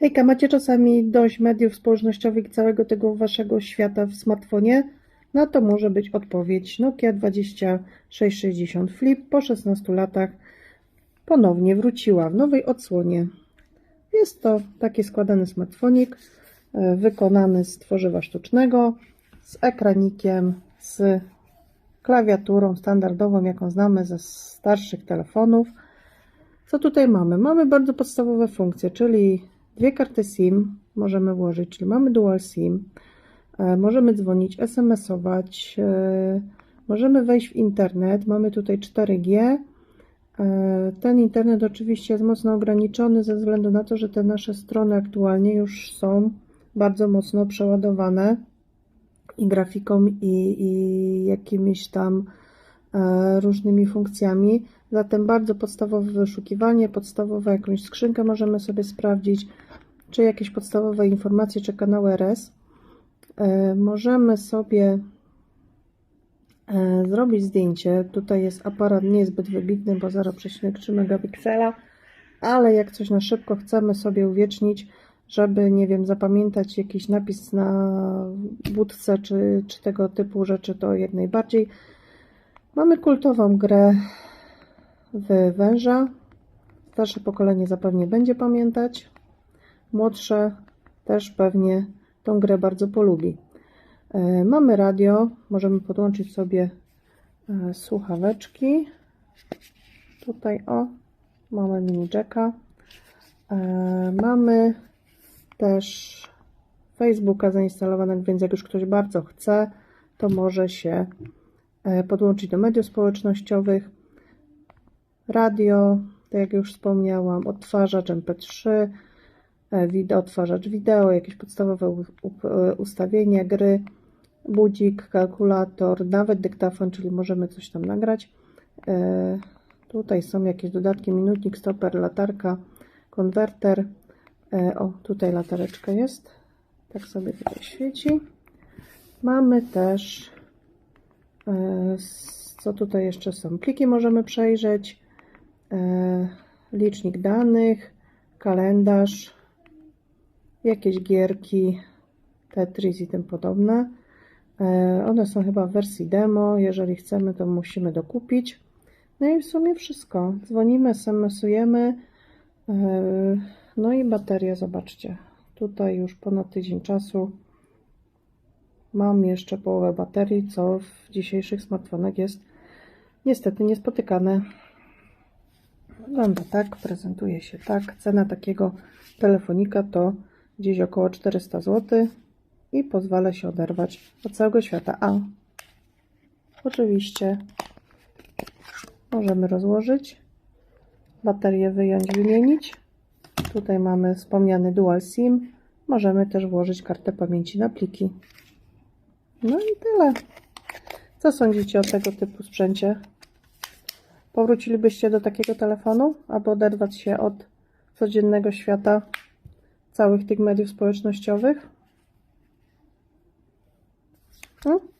Hejka, macie czasami dość mediów społecznościowych i całego tego waszego świata w smartfonie? No to może być odpowiedź. Nokia 2660 Flip po 16 latach ponownie wróciła w nowej odsłonie. Jest to taki składany smartfonik e, wykonany z tworzywa sztucznego, z ekranikiem, z klawiaturą standardową, jaką znamy ze starszych telefonów. Co tutaj mamy? Mamy bardzo podstawowe funkcje, czyli dwie karty SIM możemy włożyć, czyli mamy dual SIM, e, możemy dzwonić, SMS-ować, e, możemy wejść w internet, mamy tutaj 4G. E, Ten internet oczywiście jest mocno ograniczony ze względu na to, że te nasze strony aktualnie już są bardzo mocno przeładowane i grafiką, i, i jakimiś tam różnymi funkcjami. Zatem bardzo podstawowe wyszukiwanie, podstawowe jakąś skrzynkę możemy sobie sprawdzić, czy jakieś podstawowe informacje, czy kanał RS. E, możemy sobie e, zrobić zdjęcie. Tutaj jest aparat niezbyt wybitny, bo 0,3 megapiksela, ale jak coś na szybko chcemy sobie uwiecznić, żeby, nie wiem, zapamiętać jakiś napis na budce, czy, czy tego typu rzeczy, to jak najbardziej. Mamy kultową grę w węża. Starsze pokolenie zapewne będzie pamiętać. Młodsze też pewnie tą grę bardzo polubi. E, Mamy radio, możemy podłączyć sobie e, słuchaweczki. Tutaj o, mamy mini jacka. E, Mamy też Facebooka zainstalowanego, więc jak już ktoś bardzo chce, to może się podłączyć do mediów społecznościowych. Radio, tak jak już wspomniałam, odtwarzacz MP3, e, odtwarzacz wideo, jakieś podstawowe e, ustawienia, gry, budzik, kalkulator, nawet dyktafon, czyli możemy coś tam nagrać. E, Tutaj są jakieś dodatki, minutnik, stoper, latarka, konwerter. E, O, tutaj latareczka jest. Tak sobie tutaj świeci. Mamy też, e, co tutaj jeszcze są? Pliki możemy przejrzeć, e, licznik danych, kalendarz, jakieś gierki, Tetris i tym podobne. E, One są chyba w wersji demo. Jeżeli chcemy, to musimy dokupić. No i w sumie wszystko. Dzwonimy, SMS-ujemy. e, No i bateria, zobaczcie. Tutaj już ponad tydzień czasu. Mam jeszcze połowę baterii, co w dzisiejszych smartfonach jest niestety niespotykane. Wygląda tak, prezentuje się tak. Cena takiego telefonika to gdzieś około 400 zł i pozwala się oderwać od całego świata. A oczywiście możemy rozłożyć, baterię wyjąć, wymienić. Tutaj mamy wspomniany Dual SIM. Możemy też włożyć kartę pamięci na pliki. No i tyle. Co sądzicie o tego typu sprzęcie? Powrócilibyście do takiego telefonu, aby oderwać się od codziennego świata całych tych mediów społecznościowych? Hmm?